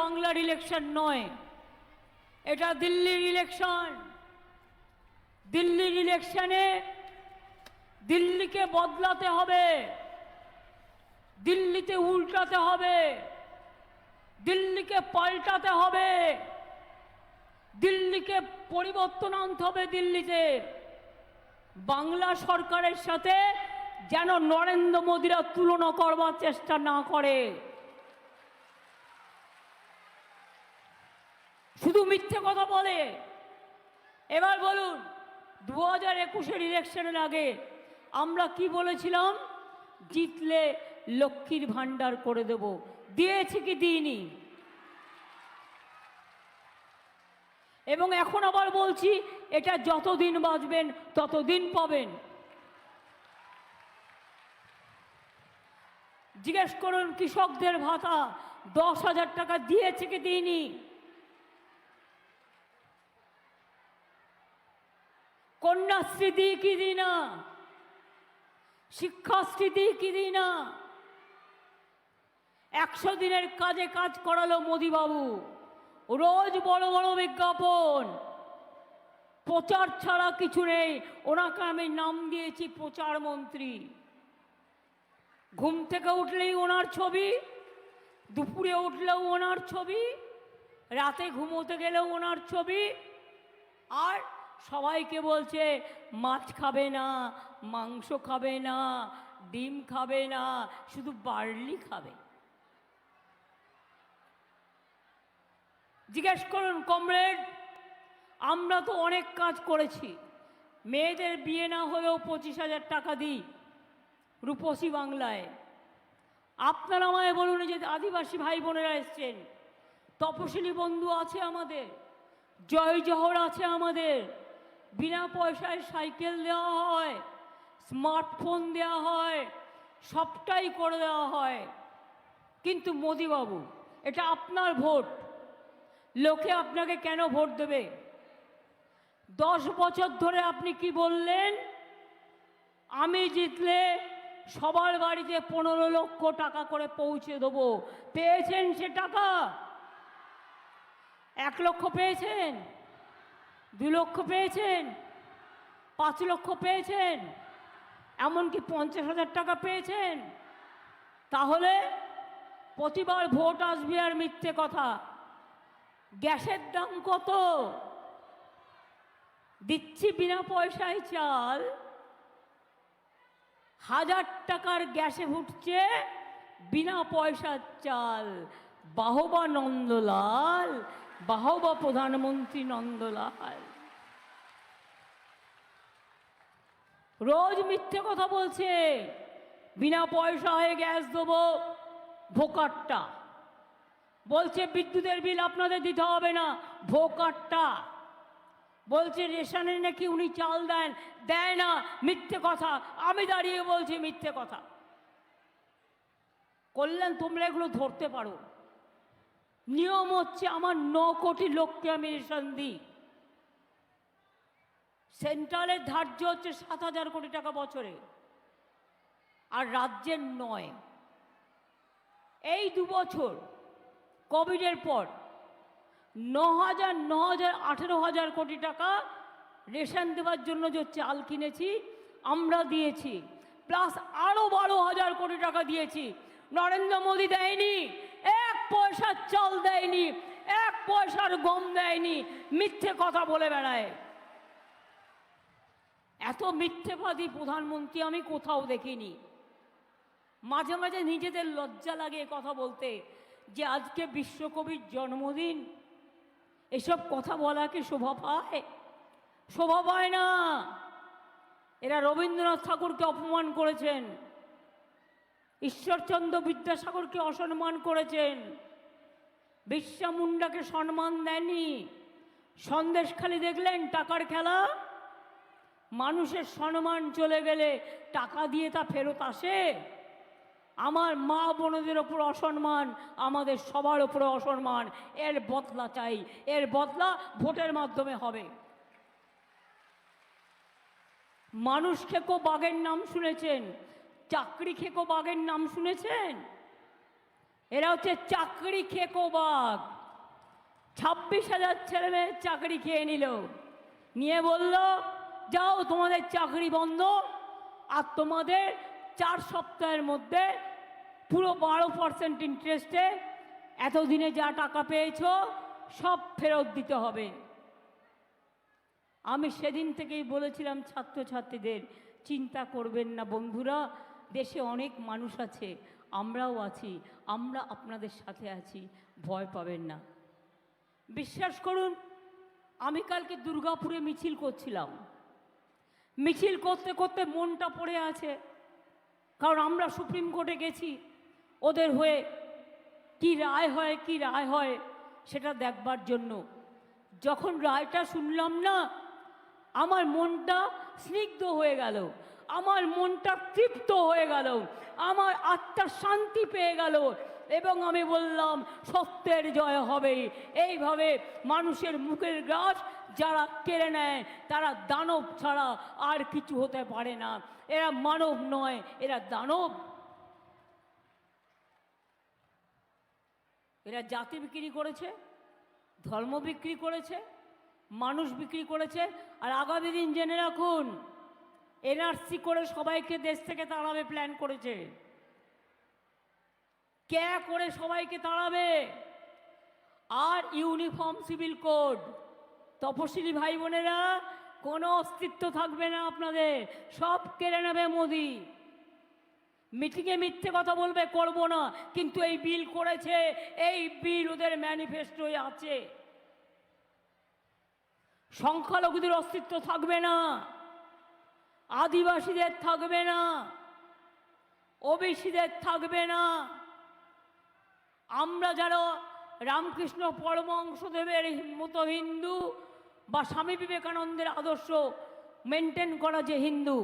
বাংলার ইলেকশন নয়। এটা দিল্লির ইলেকশন দিল্লির ইলেকশনে দিল্লিকে বদলাতে হবে। দিল্লিতে উল্টাতে হবে। দিল্লিকে পাল্টাতে হবে। দিল্লিকে পরিবর্তন আনতে হবে দিল্লিতে। বাংলা সরকারের সাথে যেন নরেন্দ্র মোদীরা তুলনা করবার চেষ্টা না করে। শুধু মিথ্যে কথা বলে। এবার বলুন দু হাজার একুশের ইলেকশনের আগে আমরা কি বলেছিলাম? জিতলে লক্ষ্মীর ভাণ্ডার করে দেব। দিয়েছি কি দিইনি? এবং এখন আবার বলছি, এটা যতদিন বাঁচবেন, ততদিন পাবেন। জিজ্ঞেস করুন কৃষকদের ভাতা দশ হাজার টাকা দিয়েছে কি দিইনি? কন্যাশ্রী দিই কি দিই না শিক্ষাশ্রী দিই কি দিই না একশো দিনের কাজে কাজ করালো মোদিবাবু। রোজ বড় বড় বিজ্ঞাপন। প্রচার ছাড়া কিছু নেই। ওনাকে আমি নাম দিয়েছি প্রচার মন্ত্রী। ঘুম থেকে উঠলেই ওনার ছবি, দুপুরে উঠলেও ওনার ছবি, রাতে ঘুমোতে গেলেও ওনার ছবি, আর সবাইকে বলছে, মাছ খাবে না, মাংস খাবে না, ডিম খাবে না, শুধু বার্লি খাবে। জিজ্ঞেস করুন, কমরেড, আমরা তো অনেক কাজ করেছি। মেয়েদের বিয়ে না হলেও পঁচিশ হাজার টাকা দিই, রূপসী বাংলায়। আপনারা আমায় বলুন যে আদিবাসী ভাই বোনেরা এসছেন, তপশিলি বন্ধু আছে আমাদের, জয় জহর আছে আমাদের বিনা পয়সায় সাইকেল দেওয়া হয়, স্মার্টফোন দেওয়া হয়, সবটাই করে দেওয়া হয়। কিন্তু মোদিবাবু, এটা আপনার ভোট। লোকে আপনাকে কেন ভোট দেবে? দশ বছর ধরে আপনি কি বললেন? আমি জিতলে সবার বাড়িতে পনেরো লক্ষ টাকা করে পৌঁছে দেবো। পেয়েছেন সে টাকা? এক লক্ষ পেয়েছেন? দু লক্ষ পেয়েছেন, পাঁচ লক্ষ পেয়েছেন, এমনকি পঞ্চাশ হাজার টাকা পেয়েছেন। তাহলে প্রতিবার ভোট আসবে আর মিথ্যে কথা। গ্যাসের দাম কত? দিচ্ছি বিনা পয়সায় চাল। হাজার টাকার গ্যাসে ফুটছে বিনা পয়সার চাল। বাহবা নন্দলাল বাহবা প্রধানমন্ত্রী নন্দলাল। রোজ মিথ্যে কথা বলছে, বিনা পয়সায় গ্যাস দেবো ভোকারটা বলছে, বিদ্যুতের বিল আপনাদের দিতে হবে না ভোকারটা বলছে রেশনে নাকি উনি চাল দেন, দেয় না, মিথ্যে কথা। আমি দাঁড়িয়ে বলছি মিথ্যে কথা। করলেন তোমরা এগুলো ধরতে পারো। নিয়ম হচ্ছে আমার ন কোটি লোককে আমি রেশন দিই। সেন্ট্রালের ধার্য হচ্ছে সাত হাজার কোটি টাকা বছরে, আর রাজ্যের নয়। এই দু বছর কোভিডের পর ন হাজার ন হাজার, আঠেরো হাজার কোটি টাকা রেশন দেওয়ার জন্য যে চাল কিনেছি, আমরা দিয়েছি। প্লাস আরও বারো হাজার কোটি টাকা দিয়েছি। নরেন্দ্র মোদী দেয়নি। পয়সার চাল দেয়নি, এক পয়সার গম দেয়নি, মিথ্যে কথা বলে বেড়ায়। এত মিথ্যেবাদী প্রধানমন্ত্রী আমি কোথাও দেখিনি। মাঝে মাঝে নিজেদের লজ্জা লাগে কথা বলতে, যে আজকে বিশ্বকবির জন্মদিন। এসব কথা বলা কি শোভা পায়? শোভা পায় না। এরা রবীন্দ্রনাথ ঠাকুরকে অপমান করেছেন। ঈশ্বরচন্দ্র বিদ্যাসাগরকে অসম্মান করেছেন। বিশ্বা মুন্ডাকে সম্মান দেননি সন্দেশখালি দেখলেন টাকার খেলা। মানুষের সম্মান চলে গেলে টাকা দিয়ে তা ফেরত আসে। আমার মা বোনদের ওপর অসম্মান, আমাদের সবার ওপরে অসম্মান। এর বদলা চাই। এর বদলা ভোটের মাধ্যমে হবে। মানুষ খেকো বাঘের নাম শুনেছেন। চাকরি খেকো বাঘের নাম শুনেছেন? এরা হচ্ছে চাকরি খেকো বাঘ ছাব্বিশ হাজার ছেলে মেয়ে চাকরি খেয়ে নিল। নিয়ে বলল, যাও, তোমাদের চাকরি বন্ধ আর তোমাদের চার সপ্তাহের মধ্যে পুরো বারো পার্সেন্ট ইন্টারেস্টে এতদিনে যা টাকা পেয়েছ সব ফেরত দিতে হবে। আমি সেদিন থেকেই বলেছিলাম ছাত্রছাত্রীদের, চিন্তা করবেন না বন্ধুরা, দেশে অনেক মানুষ আছে। আমরাও আছি, আমরা আপনাদের সাথে আছি, ভয় পাবেন না। বিশ্বাস করুন, আমি কালকে দুর্গাপুরে মিছিল করছিলাম। মিছিল করতে করতে মনটা পড়ে আছে, কারণ আমরা সুপ্রিম কোর্টে গেছি, ওদের হয়ে কি রায় হয়, কি রায় হয়, সেটা দেখবার জন্য। যখন রায়টা শুনলাম না, আমার মনটা স্নিগ্ধ হয়ে গেল। আমার মনটা তৃপ্ত হয়ে গেল। আমার আত্মা শান্তি পেয়ে গেল। এবং আমি বললাম, সত্যের জয় হবে এইভাবে মানুষের মুখের গ্রাস যারা কেড়ে নেয়, তারা দানব ছাড়া আর কিছু হতে পারে না। এরা মানব নয়, এরা দানব। এরা জাতি বিক্রি করেছে, ধর্ম বিক্রি করেছে, মানুষ বিক্রি করেছে। আর আগামী দিন জেনে রাখুন এনআরসি করে সবাইকে দেশ থেকে তাড়াবে প্ল্যান করেছে। কে করে সবাইকে তাড়াবে? আর ইউনিফর্ম, সিভিল কোড। তপশিলি ভাই বোনেরা, কোনো অস্তিত্ব থাকবে না আপনাদের, সব কেড়ে নেবে মোদি। মিটিংয়ে মিথ্যে কথা বলবে, করব না, কিন্তু এই বিল করেছে, এই বিল ওদের ম্যানিফেস্টোয় আছে। সংখ্যালঘুদের অস্তিত্ব থাকবে না। আদিবাসীদের থাকবে না, ওবিসিদের থাকবে না। আমরা যারা রামকৃষ্ণ পরমংশদেবের মতো হিন্দু বা স্বামী বিবেকানন্দের আদর্শ মেনটেন করা যে হিন্দু,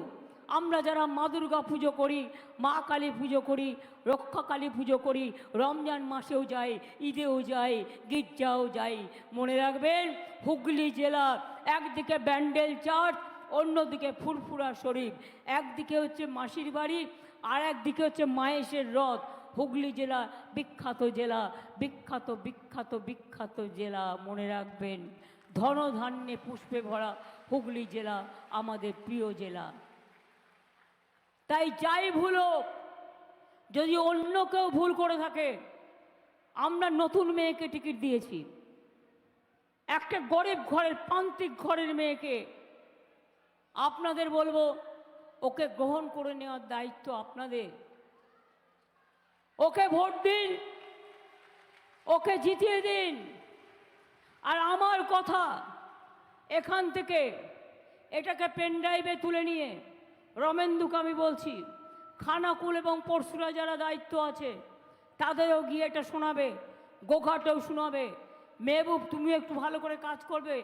আমরা যারা মা দুর্গা পুজো করি, মা কালী পুজো করি, রক্ষা কালী পুজো করি, রমজান মাসেও যাই, ঈদেও যাই, গির্জাও যাই, মনে রাখবেন হুগলি জেলার একদিকে ব্যান্ডেল চার্চ অন্যদিকে ফুরফুরা শরীফ। একদিকে হচ্ছে মাসির বাড়ি, আর একদিকে হচ্ছে মায়েশের রথ। হুগলি জেলা, বিখ্যাত জেলা, বিখ্যাত বিখ্যাত বিখ্যাত জেলা, মনে রাখবেন। ধনধান্যে পুষ্পে ভরা হুগলি জেলা, আমাদের প্রিয় জেলা। তাই যাই ভুল, যদি অন্য কেউ ভুল করে থাকে, আমরা নতুন মেয়েকে টিকিট দিয়েছি। একটা গরিব ঘরের, প্রান্তিক ঘরের মেয়েকে আপনাদের বলব, ওকে গ্রহণ করে নেওয়ার দায়িত্ব আপনাদের। ওকে ভোট দিন, ওকে জিতিয়ে দিন। আর আমার কথা, এখান থেকে এটাকে পেনড্রাইভে তুলে নিয়ে, রমেন্দুকে আমি বলছি, খানাকুল এবং পরশুরা যারা দায়িত্ব আছে, তাদেরও গিয়ে এটা শোনাবে, গোঘাটেও শোনাবে। মেহবুব তুমি একটু ভালো করে কাজ করবে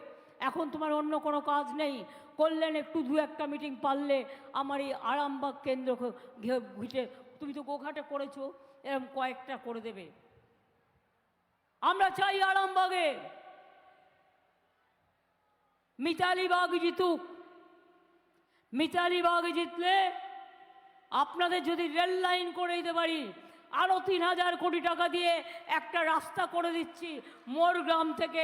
এখন তোমার অন্য কোনো কাজ নেই। করলেন একটু দু একটা মিটিং পারলে আমার এই আরামবাগ কেন্দ্র ঘুটে তুমি তো গোঘাটে করেছ এরকম কয়েকটা করে দেবে। আমরা চাই আরামবাগে। মিতালি বাগ জিতুক। মিতালি বাগ জিতলে আপনাদের যদি রেল লাইন করে দিতে পারি আরও তিন হাজার কোটি টাকা দিয়ে একটা রাস্তা করে দিচ্ছি। মোর গ্রাম থেকে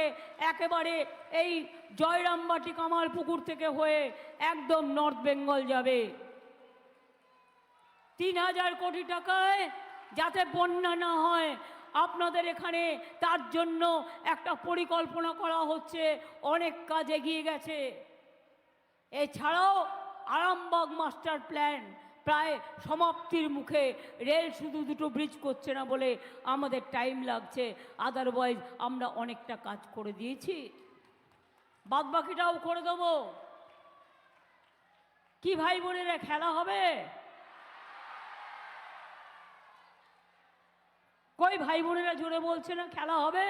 একেবারে এই জয়রামবাটি কামালপুকুর থেকে হয়ে একদম নর্থ বেঙ্গল যাবে। তিন হাজার কোটি টাকায় যাতে বন্যা না হয়, আপনাদের এখানে তার জন্য একটা পরিকল্পনা করা হচ্ছে, অনেক কাজ এগিয়ে গেছে। এছাড়াও আরামবাগ মাস্টার প্ল্যান প্রায় সমাপ্তির মুখে রেল শুধু দুটো ব্রিজ করছে না বলে আমাদের টাইম লাগছে। আদারওয়াইজ আমরা অনেকটা কাজ করে দিয়েছি। বাদবাকিটাও করে দেবো। কি ভাই বোনেরা, খেলা হবে? কই ভাই বোনেরা, জোরে বলছে না, খেলা হবে?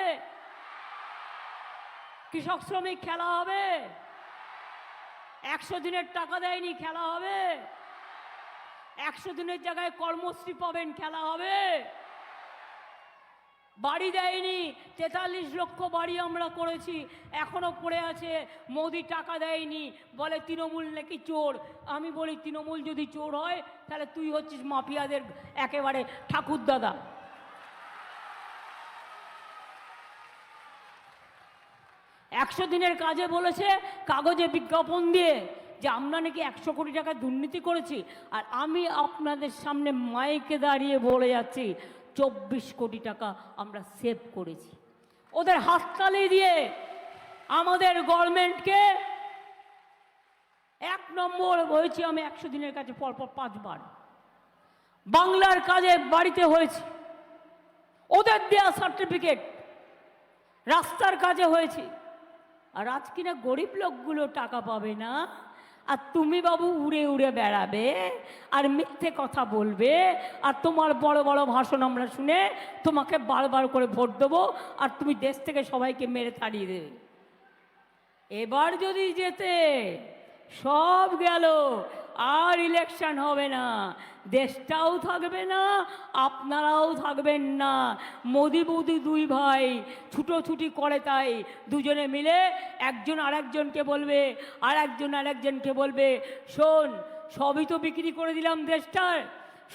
কৃষক শ্রমিক, খেলা হবে? একশো দিনের টাকা দেয়নি, খেলা হবে? একশো দিনের জায়গায় কর্মশ্রী পাবেন, খেলা হবে। বাড়ি দেয়নি, তেতাল্লিশ লক্ষ বাড়ি আমরা করেছি এখনও পড়ে আছে, মোদি টাকা দেয়নি, বলে তৃণমূল নাকি চোর। আমি বলি, তৃণমূল যদি চোর হয়, তাহলে তুই হচ্ছিস মাফিয়াদের একেবারে ঠাকুর দাদা একশো দিনের কাজে বলেছে, কাগজে বিজ্ঞাপন দিয়ে যে আমরা নাকি একশো কোটি টাকা দুর্নীতি করেছি, আর আমি আপনাদের সামনে মাইকে দাঁড়িয়ে বলে যাচ্ছি, চব্বিশ কোটি টাকা আমরা সেভ করেছি। ওদের হাততালি দিয়ে আমাদের গভর্নমেন্টকে এক নম্বর হয়েছি আমি একশো দিনের কাছে, পরপর পাঁচবার। বাংলার কাজে বাড়িতে হয়েছে। ওদের দেয়া সার্টিফিকেট রাস্তার কাজে হয়েছে। আর আজ কিনা গরিব লোকগুলো টাকা পাবে না? আর তুমি বাবু উড়ে উড়ে বেড়াবে আর মিথ্যে কথা বলবে আর তোমার বড় বড় ভাষণ আমরা শুনে তোমাকে বারবার করে ভোট দেবো আর তুমি দেশ থেকে সবাইকে মেরে তাড়িয়ে দেবে। এবার যদি যেতে সব গেল আর ইলেকশন হবে না। দেশটাও থাকবে না, আপনারাও থাকবেন না। মোদি বৌদি দুই ভাই ছুটোছুটি করে তাই দুজনে মিলে একজন আরেকজনকে বলবে আর একজন আরেকজনকে বলবে, শোন, সবই তো বিক্রি করে দিলাম দেশটার,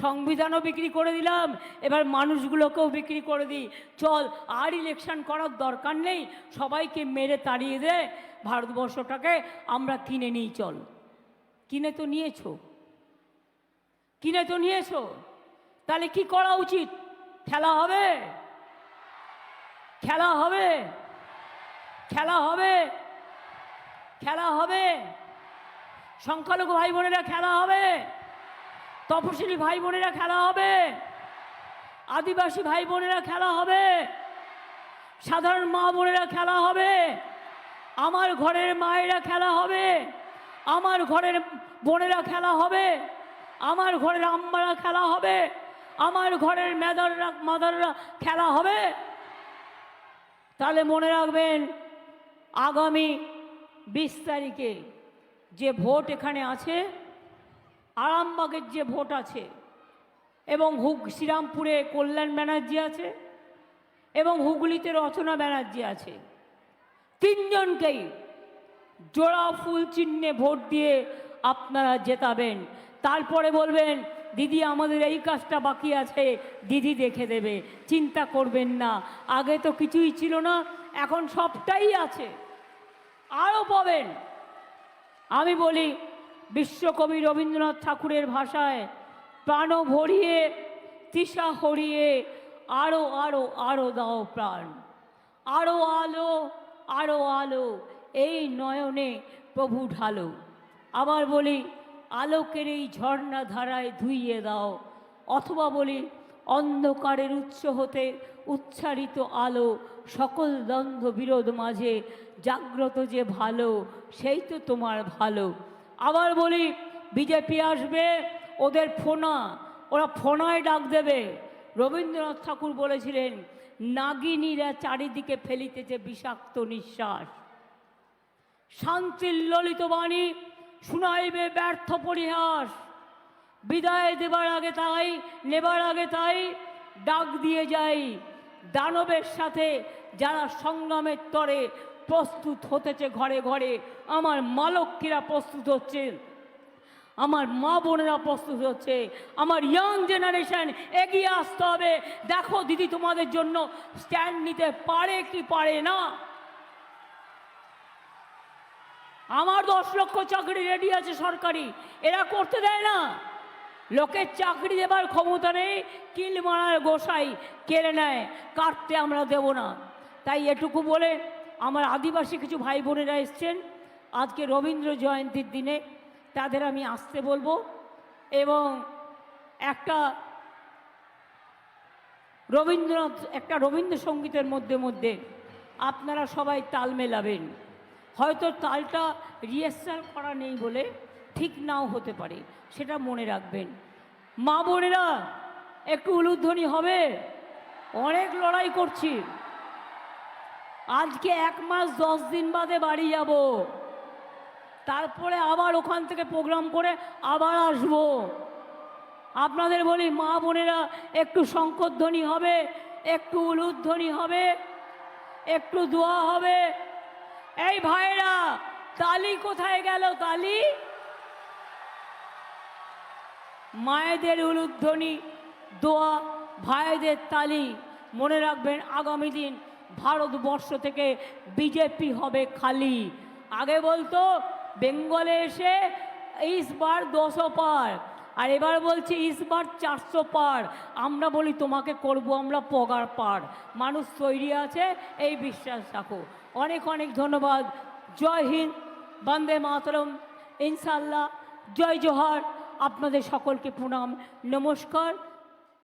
সংবিধানও বিক্রি করে দিলাম, এবার মানুষগুলোকেও বিক্রি করে দিই। চল, আর ইলেকশন করার দরকার নেই, সবাইকে মেরে তাড়িয়ে দে, ভারতবর্ষটাকে আমরা কিনে নিই, চল। কিনে তো নিয়েছো? কিনে তো নিয়েছো? তাহলে কি করা উচিত? খেলা হবে? খেলা হবে? খেলা হবে? খেলা হবে? সংখ্যালঘু ভাই বোনেরা খেলা হবে? তপশিলি ভাই বোনেরা খেলা হবে? আদিবাসী ভাই বোনেরা খেলা হবে? সাধারণ মা বোনেরা খেলা হবে? আমার ঘরের মায়েরা খেলা হবে? আমার ঘরের বোনেরা খেলা হবে, আমার ঘরের আম্মারা খেলা হবে, আমার ঘরের মেদাররা, মাদাররা খেলা হবে। তাহলে মনে রাখবেন, আগামী বিশ তারিখে যে ভোট এখানে আছে, আরামবাগের যে ভোট আছে, এবং হুগ, শ্রীরামপুরে কল্যাণ ব্যানার্জি আছে, এবং হুগলিতে রচনা ব্যানার্জি আছে, তিনজনকেই জোড়া ফুল চিহ্নে ভোট দিয়ে আপনারা জেতাবেন। তারপরে বলবেন, দিদি, আমাদের এই কাজটা বাকি আছে, দিদি দেখে দেবে, চিন্তা করবেন না। আগে তো কিছুই ছিল না, এখন সবটাই আছে। আরও পাবেন আমি বলি, বিশ্বকবি রবীন্দ্রনাথ ঠাকুরের ভাষায় প্রাণ ভরিয়ে তৃষা হরিয়ে আরও আরও আরও দাও প্রাণ। আরও আলো আরও আলো এই নয়নে প্রভু ঢালো। আবার বলি, আলোকের এই ঝর্ণা ধারায় ধুইয়ে দাও। অথবা বলি, অন্ধকারের উৎস হতে উচ্চারিত আলো সকল দ্বন্দ্ব বিরোধ মাঝে জাগ্রত যে ভালো, সেই তো তোমার ভালো। আবার বলি, বিজেপি আসবে, ওদের ফোনা, ওরা ফোনায় ডাক দেবে। রবীন্দ্রনাথ ঠাকুর বলেছিলেন, নাগিনীরা চারিদিকে ফেলিতেছে বিষাক্ত নিঃশ্বাস। শান্তির ললিত বাণী শুনাইবে ব্যর্থ পরিহাস। বিদায় দেবার আগে তাই, নেবার আগে তাই, ডাক দিয়ে যাই। দানবের সাথে যারা সংগ্রামের তরে প্রস্তুত হতেছে ঘরে ঘরে, আমার মালক্ষীরা প্রস্তুত হচ্ছে। আমার মা বোনেরা প্রস্তুত হচ্ছে। আমার ইয়াং জেনারেশন এগিয়ে আসতে হবে। দেখো দিদি, তোমাদের জন্য স্ট্যান্ড নিতে পারে কি পারে না? আমার দশ লক্ষ চাকরি রেডি আছে সরকারি। এরা করতে দেয় না। লোকের চাকরি দেবার ক্ষমতা নেই, কিল মারার গোসাই কেড়ে নেয়, কাটতে আমরা দেব না। তাই এটুকু বলে আমার আদিবাসী কিছু ভাই বোনেরা এসছেন। আজকে রবীন্দ্র জয়ন্তীর দিনে তাদের আমি আসতে বলব এবং একটা রবীন্দ্রনাথ, একটা রবীন্দ্রসঙ্গীতের মধ্যে মধ্যে আপনারা সবাই তাল মেলাবেন। হয়তো তালটা রিহার্সাল করা নেই বলে ঠিক নাও হতে পারে, সেটা মনে রাখবেন। মা বোনেরা, একটু উলুধ্বনি হবে? অনেক লড়াই করছি। আজকে এক মাস দশ দিন বাদে বাড়ি যাব। তারপরে আবার ওখান থেকে প্রোগ্রাম করে আবার আসব। আপনাদের বলি, মা বোনেরা, একটু শঙ্করধ্বনি হবে, একটু উলুধ্বনি হবে, একটু দোয়া হবে এই ভাইরা তালি কোথায় গেল তালি? মায়েদের উলুধ্বনি, দোয়া, ভাইদের তালি। মনে রাখবেন, আগামী দিন ভারতবর্ষ থেকে বিজেপি হবে খালি। আগে বলতো, বেঙ্গলে এসে ইস বার দুশো পার, আর এবার বলছি ইস বার চারশো পার। আমরা বলি, তোমাকে করব আমরা পগার পার। মানুষ তৈরি আছে, এই বিশ্বাস রাখো। অনেক অনেক ধন্যবাদ। জয় হিন্দ বন্দে মাতরম। ইনশাল্লাহ জয় জোহার। আপনাদের সকলকে প্রণাম। নমস্কার।